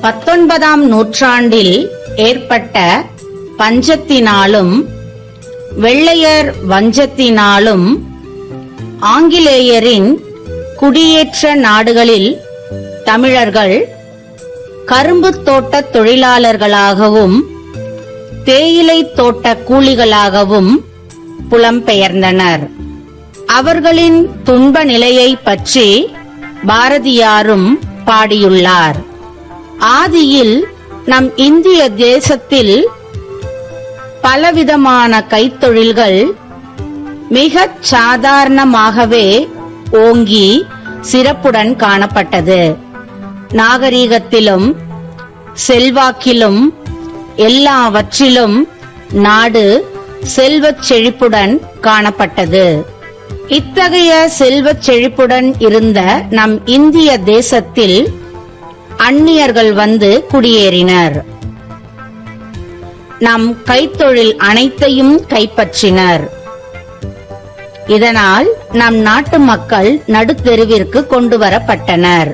பத்தொன்பதாம் நூற்றாண்டில் ஏற்பட்ட பஞ்சத்தினாலும் வெள்ளையர் வஞ்சத்தினாலும் ஆங்கிலேயரின் குடியேற்ற நாடுகளில் தமிழர்கள் கரும்பு தோட்ட தொழிலாளர்களாகவும் தேயிலை தோட்ட கூலிகளாகவும் புலம்பெயர்ந்தனர். அவர்களின் துன்ப நிலையை பற்றி பாரதியாரும் பாடியுள்ளார். ஆதியில் நம் இந்திய தேசத்தில் பலவிதமான கைத்தொழில்கள் மிகச் சாதாரணமாகவே ஓங்கி சிறப்புடன் காணப்பட்டது. நாகரீகத்திலும் செல்வாக்கிலும் எல்லாவற்றிலும் நாடு செல்வச் செழிப்புடன் காணப்பட்டது. இத்தகைய செல்வச் செழிப்புடன் இருந்த நம் இந்திய தேசத்தில் அந்நியர்கள் வந்து குடியேறினர். நம் கைத்தொழில் அனைத்தையும் கைப்பற்றினர். இதனால் நம் நாட்டு மக்கள் நடுத்தெருவிற்கு கொண்டு வரப்பட்டனர்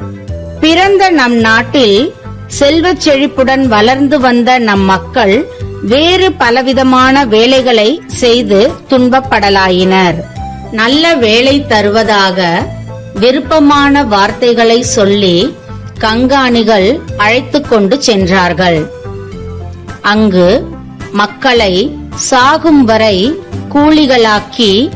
பிறந்த நம் நாட்டில் செல்வச் செழிப்புடன் வளர்ந்து வந்த நம் மக்கள் வேறு பலவிதமான வேலைகளை செய்து துன்பப்படலாயினர். நல்ல வேலை தருவதாக விருப்பமான வார்த்தைகளை சொல்லி கங்காணிகள் அழைத்து கொண்டு சென்றார்கள். அங்கு மக்களை சாகும் வரை கூலிகளாக்கி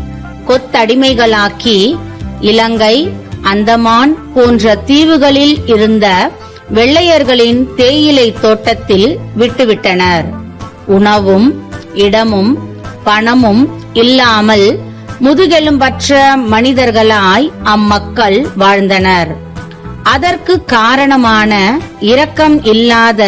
கொத்தடிமைகளாக்கி இலங்கை அந்தமான் போன்ற தீவுகளில் இருந்த வெள்ளையர்களின் தேயிலை தோட்டத்தில் விட்டுவிட்டனர். உணவும் இடமும் பணமும் இல்லாமல் முதுகெலும்பற்ற மனிதர்களாய் அம்மக்கள் வாழ்ந்தனர். அதற்கு காரணமான இரக்கம் இல்லாத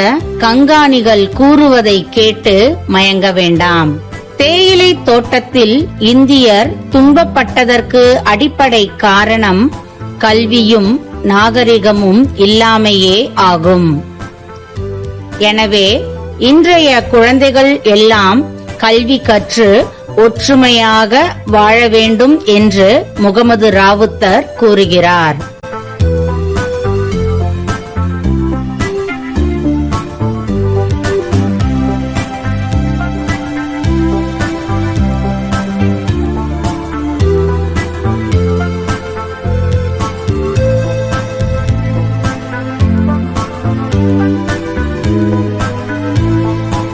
கங்காணிகள் கூறுவதை கேட்டு மயங்க வேண்டாம். தேயிலை தோட்டத்தில் இந்தியர் துன்பப்பட்டதற்கு அடிப்படை காரணம் கல்வியும் நாகரிகமும் இல்லாமையே ஆகும். எனவே இன்றைய குழந்தைகள் எல்லாம் கல்வி கற்று ஒற்றுமையாக வாழ வேண்டும் என்று முகமது ராவுத்தர் கூறுகிறார்.